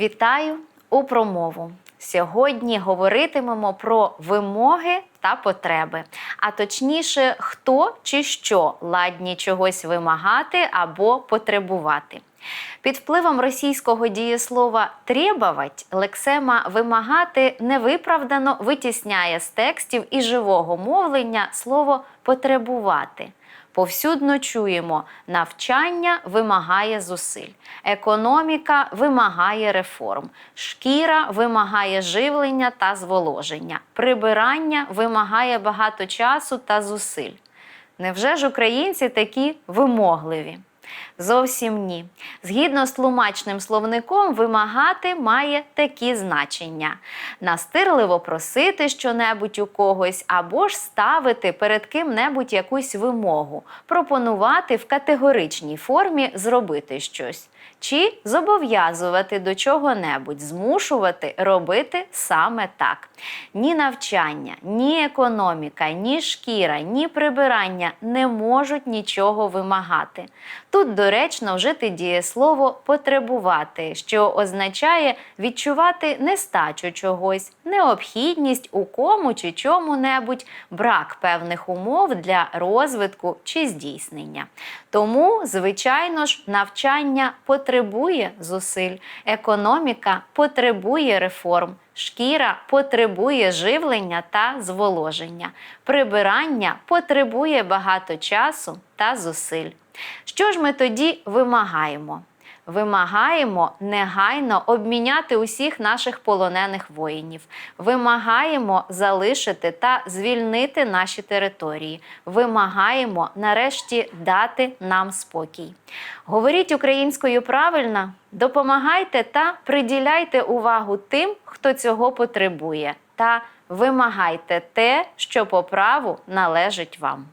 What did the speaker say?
Вітаю у промову. Сьогодні говоритимемо про вимоги та потреби, а точніше, хто чи що ладні чогось вимагати або потребувати. Під впливом російського дієслова «требовать» лексема вимагати невиправдано витісняє з текстів і живого мовлення слово потребувати. Повсюдно чуємо, навчання вимагає зусиль, економіка вимагає реформ, шкіра вимагає живлення та зволоження, прибирання вимагає багато часу та зусиль. Невже ж українці такі вимогливі? Зовсім ні. Згідно з тлумачним словником, вимагати має такі значення: настирливо просити щонебудь у когось, або ж ставити перед ким-небудь якусь вимогу, пропонувати в категоричній формі зробити щось. Чи зобов'язувати до чого-небудь, змушувати робити саме так. Ні навчання, ні економіка, ні шкіра, ні прибирання не можуть нічого вимагати. Доречно вжити дієслово потребувати, що означає відчувати нестачу чогось, необхідність у кому чи чому-небудь, брак певних умов для розвитку чи здійснення. Тому, звичайно ж, навчання потребує зусиль, економіка потребує реформ. Шкіра потребує живлення та зволоження. Прибирання потребує багато часу та зусиль. Що ж ми тоді вимагаємо? Вимагаємо негайно обміняти усіх наших полонених воїнів. Вимагаємо залишити та звільнити наші території. Вимагаємо нарешті дати нам спокій. Говоріть українською правильно, допомагайте та приділяйте увагу тим, хто цього потребує, та вимагайте те, що по праву належить вам.